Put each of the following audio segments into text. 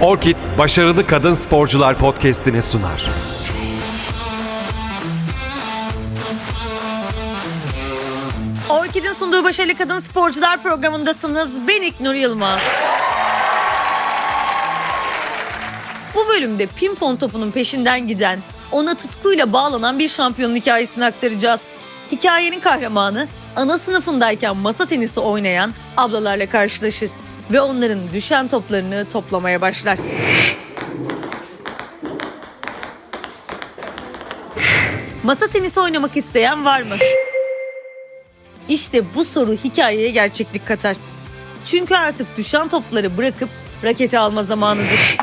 Orkid Başarılı Kadın Sporcular podcast'ini sunar. Orkid'in sunduğu Başarılı Kadın Sporcular programındasınız. Ben İknur Yılmaz. Bu bölümde pimpon topunun peşinden giden, ona tutkuyla bağlanan bir şampiyonun hikayesini aktaracağız. Hikayenin kahramanı ana sınıfındayken masa tenisi oynayan ablalarla karşılaşır ve onların düşen toplarını toplamaya başlar. Masa tenisi oynamak isteyen var mı? İşte bu soru hikayeye gerçeklik katar. Çünkü artık düşen topları bırakıp raketi alma zamanıdır.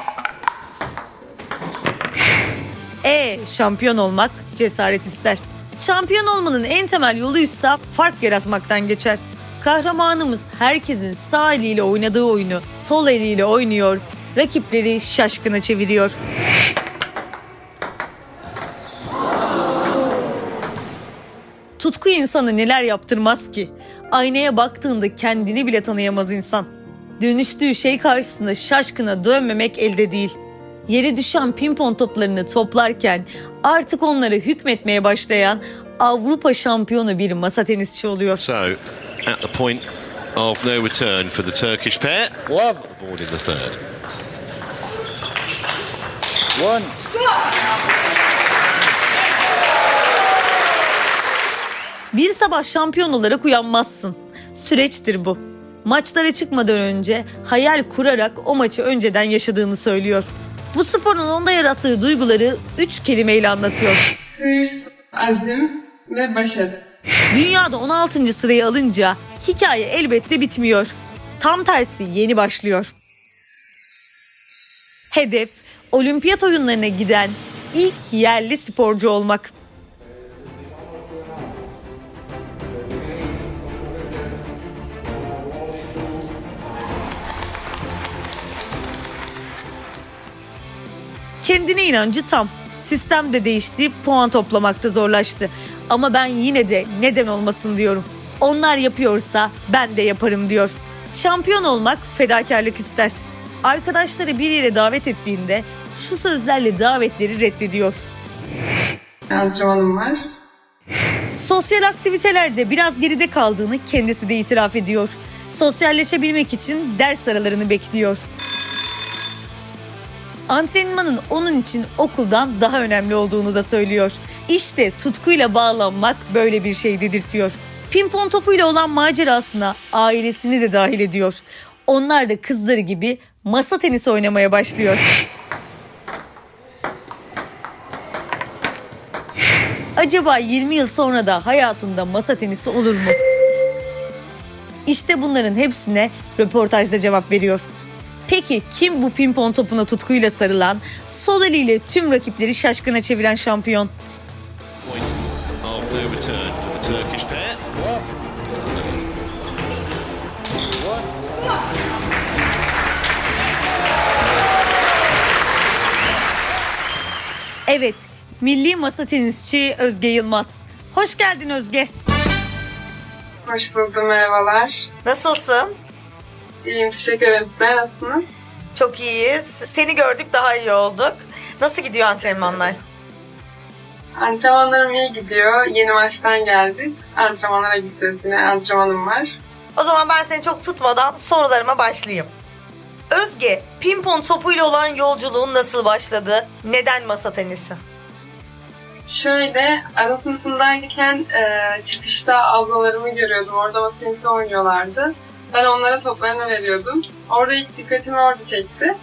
E şampiyon olmak cesaret ister. Şampiyon olmanın en temel yoluysa fark yaratmaktan geçer. Kahramanımız herkesin sağ eliyle oynadığı oyunu sol eliyle oynuyor, rakipleri şaşkına çeviriyor. Tutku insanı neler yaptırmaz ki? Aynaya baktığında kendini bile tanıyamaz insan. Dönüştüğü şey karşısında şaşkına dönmemek elde değil. Yere düşen pimpon toplarını toplarken artık onlara hükmetmeye başlayan Avrupa şampiyonu bir masa tenisçi oluyor. So, at the point of no return for the Turkish pair. Love. Board in the third. One. Bir sabah şampiyon olarak uyanmazsın. Süreçtir bu. Maçlara çıkmadan önce hayal kurarak o maçı önceden yaşadığını söylüyor. Bu sporun onda yarattığı duyguları üç kelimeyle anlatıyor. hırs, azim ve başarı. Dünyada 16. sırayı alınca hikaye elbette bitmiyor. Tam tersi yeni başlıyor. Hedef olimpiyat oyunlarına giden ilk yerli sporcu olmak. Kendine inancı tam. Sistem de değişti, puan toplamakta zorlaştı. Ama ben yine de neden olmasın diyorum. Onlar yapıyorsa ben de yaparım diyor. Şampiyon olmak fedakarlık ister. Arkadaşları bir yere davet ettiğinde şu sözlerle davetleri reddediyor. Antrenmanım var. Sosyal aktivitelerde biraz geride kaldığını kendisi de itiraf ediyor. Sosyalleşebilmek için ders aralarını bekliyor. Antrenmanın onun için okuldan daha önemli olduğunu da söylüyor. İşte tutkuyla bağlanmak böyle bir şey dedirtiyor. Pimpon topuyla olan macerasına ailesini de dahil ediyor. Onlar da kızları gibi masa tenisi oynamaya başlıyor. Acaba 20 yıl sonra da hayatında masa tenisi olur mu? İşte bunların hepsine röportajda cevap veriyor. Peki kim bu pimpon topuna tutkuyla sarılan, sol eliyle tüm rakipleri şaşkına çeviren şampiyon? Evet, milli masa tenisçi Özge Yılmaz. Hoş geldin Özge. Hoş buldum, merhabalar. Nasılsın? İyiyim, teşekkür ederim. Sizler nasılsınız? Çok iyiyiz. Seni gördük daha iyi olduk. Nasıl gidiyor antrenmanlar? Antrenmanlarım iyi gidiyor. Yeni maçtan geldik. Antrenmanlara gideceğiz yine. Antrenmanım var. O zaman ben seni çok tutmadan sorularıma başlayayım. Özge, pimpon topuyla olan yolculuğun nasıl başladı? Neden masa tenisi? Şöyle, ara sınıfındayken e, çıkışta ablalarımı görüyordum. Orada masa tenisi oynuyorlardı. Ben onlara toplarını veriyordum. Orada ilk dikkatimi orada çekti.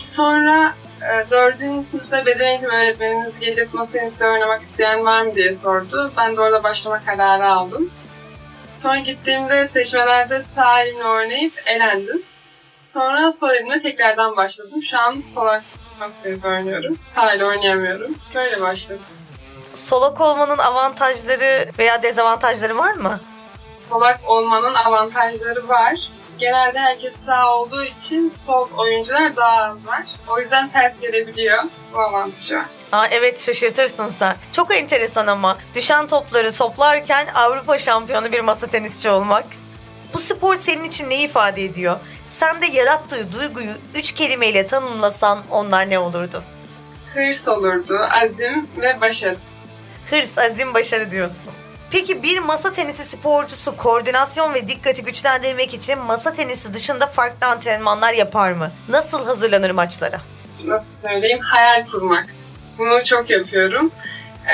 Sonra e, dördüncü sınıfta beden eğitimi öğretmenimiz gelip masa tenisi oynamak isteyen var mı diye sordu. Ben de orada başlama kararı aldım. Sonra gittiğimde seçmelerde sağ elimle oynayıp elendim. Sonra sol elimle tekrardan başladım. Şu an solak masa tenisi oynuyorum. Sağ ile oynayamıyorum. Böyle başladım. Solak olmanın avantajları veya dezavantajları var mı? Solak olmanın avantajları var. Genelde herkes sağ olduğu için sol oyuncular daha az var. O yüzden ters gelebiliyor. Bu avantajı var. Aa, evet şaşırtırsın sen. Çok enteresan ama düşen topları toplarken Avrupa şampiyonu bir masa tenisçi olmak. Bu spor senin için ne ifade ediyor? Sende yarattığı duyguyu üç kelimeyle tanımlasan onlar ne olurdu? Hırs olurdu, azim ve başarı. Hırs, azim, başarı diyorsun. Peki bir masa tenisi sporcusu koordinasyon ve dikkati güçlendirmek için masa tenisi dışında farklı antrenmanlar yapar mı? Nasıl hazırlanır maçlara? Nasıl söyleyeyim? Hayal kurmak. Bunu çok yapıyorum.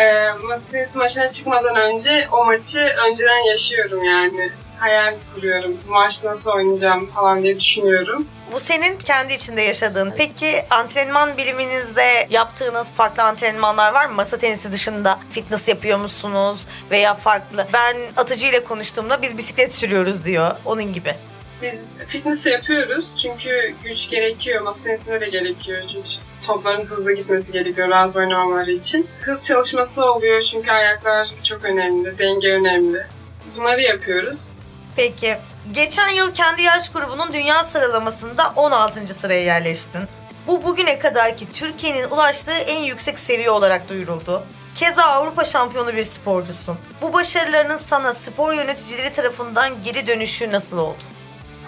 Ee, masa tenisi maçına çıkmadan önce o maçı önceden yaşıyorum yani. Hayal kuruyorum. Maç nasıl oynayacağım falan diye düşünüyorum. Bu senin kendi içinde yaşadığın. Peki antrenman biliminizde yaptığınız farklı antrenmanlar var mı? Masa tenisi dışında fitness yapıyor musunuz? Veya farklı. Ben atıcı ile konuştuğumda biz bisiklet sürüyoruz diyor. Onun gibi. Biz fitness yapıyoruz çünkü güç gerekiyor. Masa tenisinde de gerekiyor çünkü topların hızlı gitmesi gerekiyor rahat oynamaları için. Hız çalışması oluyor çünkü ayaklar çok önemli, denge önemli. Bunları yapıyoruz. Peki. Geçen yıl kendi yaş grubunun dünya sıralamasında 16. sıraya yerleştin. Bu bugüne kadarki Türkiye'nin ulaştığı en yüksek seviye olarak duyuruldu. Keza Avrupa şampiyonu bir sporcusun. Bu başarılarının sana spor yöneticileri tarafından geri dönüşü nasıl oldu?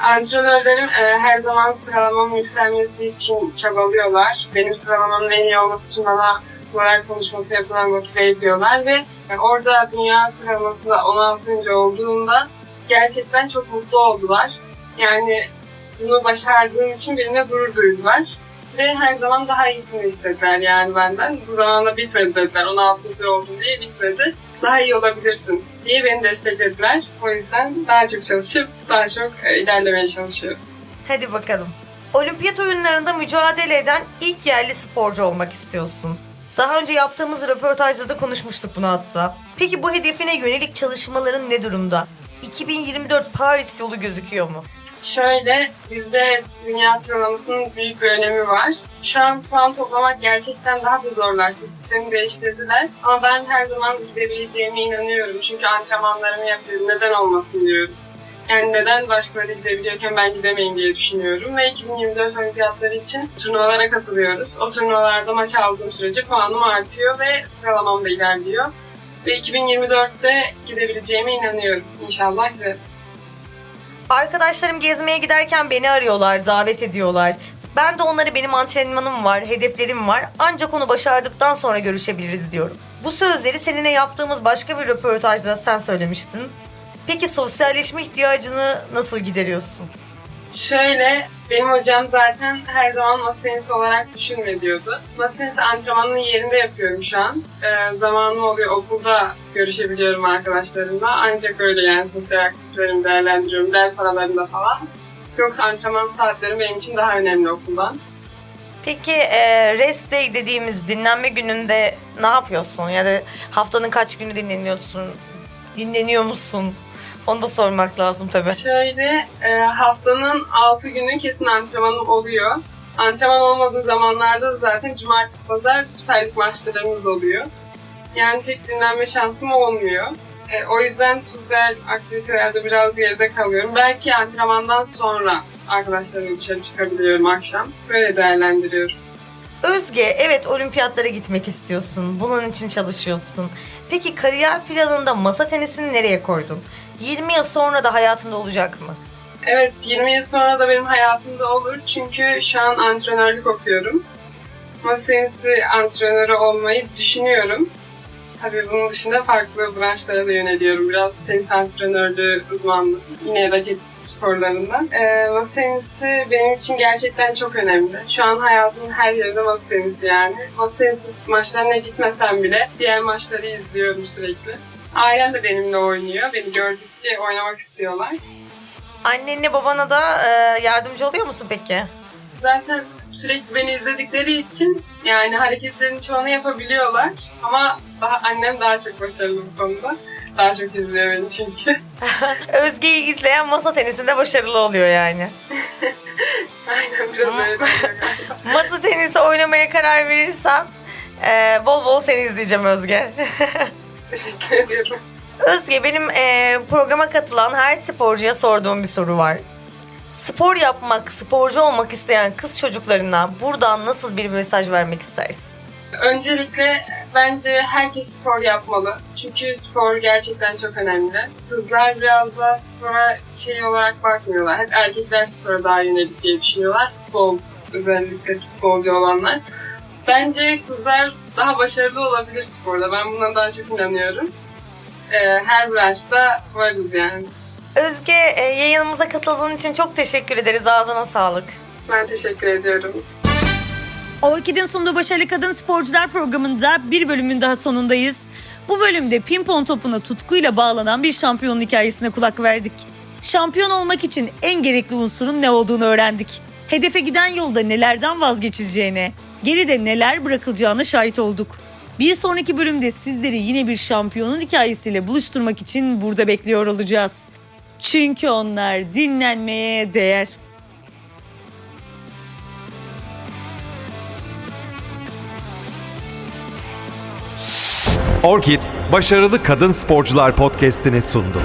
Antrenörlerim e, her zaman sıralamamın yükselmesi için çabalıyorlar. Benim sıralamamın en iyi olması için bana moral konuşması yapılan motive ediyorlar ve e, orada dünya sıralamasında 16. olduğunda gerçekten çok mutlu oldular. Yani bunu başardığım için benimle gurur duydular. Ve her zaman daha iyisini istediler yani benden. Bu zamanda bitmedi dediler. 16. oldun diye bitmedi. Daha iyi olabilirsin diye beni desteklediler. O yüzden daha çok çalışıp daha çok e, ilerlemeye çalışıyorum. Hadi bakalım. Olimpiyat oyunlarında mücadele eden ilk yerli sporcu olmak istiyorsun. Daha önce yaptığımız röportajda da konuşmuştuk bunu hatta. Peki bu hedefine yönelik çalışmaların ne durumda? 2024 Paris yolu gözüküyor mu? Şöyle, bizde dünya sıralamasının büyük bir önemi var. Şu an puan toplamak gerçekten daha da zorlaştı. Sistemi değiştirdiler. Ama ben her zaman gidebileceğime inanıyorum. Çünkü antrenmanlarımı yapıyorum. Neden olmasın diyorum. Yani neden başkaları gidebiliyorken ben gidemeyim diye düşünüyorum. Ve 2024 olimpiyatları için turnuvalara katılıyoruz. O turnuvalarda maç aldığım sürece puanım artıyor ve sıralamam da ilerliyor. Ve 2024'te gidebileceğime inanıyorum. İnşallah giderim. Arkadaşlarım gezmeye giderken beni arıyorlar, davet ediyorlar. Ben de onlara benim antrenmanım var, hedeflerim var. Ancak onu başardıktan sonra görüşebiliriz diyorum. Bu sözleri seninle yaptığımız başka bir röportajda sen söylemiştin. Peki sosyalleşme ihtiyacını nasıl gideriyorsun? Şöyle, benim hocam zaten her zaman masa tenisi olarak düşünme diyordu. Masa tenisi antrenmanını yerinde yapıyorum şu an. Ee, zamanım oluyor, okulda görüşebiliyorum arkadaşlarımla. Ancak öyle yani sosyal aktivitelerimi değerlendiriyorum, ders aralarında falan. Yoksa antrenman saatlerim benim için daha önemli okuldan. Peki e, rest day dediğimiz dinlenme gününde ne yapıyorsun? Ya haftanın kaç günü dinleniyorsun? Dinleniyor musun? Onu da sormak lazım tabii. Şöyle, e, haftanın 6 günü kesin antrenmanım oluyor. Antrenman olmadığı zamanlarda da zaten cumartesi pazar Süper Lig maçlarımız oluyor. Yani tek dinlenme şansım olmuyor. E, o yüzden sosyal aktivitelerde biraz geride kalıyorum. Belki antrenmandan sonra arkadaşlarımla dışarı çıkabiliyorum akşam. Böyle değerlendiriyorum. Özge, evet olimpiyatlara gitmek istiyorsun. Bunun için çalışıyorsun. Peki kariyer planında masa tenisini nereye koydun? 20 yıl sonra da hayatında olacak mı? Evet, 20 yıl sonra da benim hayatımda olur. Çünkü şu an antrenörlük okuyorum. Masa tenisi antrenörü olmayı düşünüyorum. Tabii bunun dışında farklı branşlara da yöneliyorum. Biraz tenis antrenörlüğü uzmanlığı, yine raket sporlarında. Ee, masa tenisi benim için gerçekten çok önemli. Şu an hayatımın her yerinde masa tenisi yani. Masa tenisi maçlarına gitmesem bile diğer maçları izliyorum sürekli. Ailem de benimle oynuyor. Beni gördükçe oynamak istiyorlar. Annenle babana da e, yardımcı oluyor musun peki? zaten sürekli beni izledikleri için yani hareketlerin çoğunu yapabiliyorlar. Ama daha annem daha çok başarılı bu konuda. Daha çok izliyor beni çünkü. Özge'yi izleyen masa tenisinde başarılı oluyor yani. Aynen biraz öyle. Masa tenisi oynamaya karar verirsem e, bol bol seni izleyeceğim Özge. Teşekkür ediyorum. Özge benim e, programa katılan her sporcuya sorduğum bir soru var. Spor yapmak, sporcu olmak isteyen kız çocuklarına buradan nasıl bir mesaj vermek istersin? Öncelikle bence herkes spor yapmalı. Çünkü spor gerçekten çok önemli. Kızlar biraz daha spora şey olarak bakmıyorlar. Hep erkekler spora daha yönelik diye düşünüyorlar. Futbol özellikle futbolcu olanlar. Bence kızlar daha başarılı olabilir sporda. Ben buna daha çok inanıyorum. Ee, her branşta varız yani. Özge e, yayınımıza katıldığın için çok teşekkür ederiz. Ağzına sağlık. Ben teşekkür ediyorum. Orkid'in sunduğu Başarılı Kadın Sporcular programında bir bölümün daha sonundayız. Bu bölümde pimpon topuna tutkuyla bağlanan bir şampiyonun hikayesine kulak verdik. Şampiyon olmak için en gerekli unsurun ne olduğunu öğrendik. Hedefe giden yolda nelerden vazgeçileceğine, geride neler bırakılacağına şahit olduk. Bir sonraki bölümde sizleri yine bir şampiyonun hikayesiyle buluşturmak için burada bekliyor olacağız. Çünkü onlar dinlenmeye değer. Orkid, başarılı kadın sporcular podcast'ini sundu.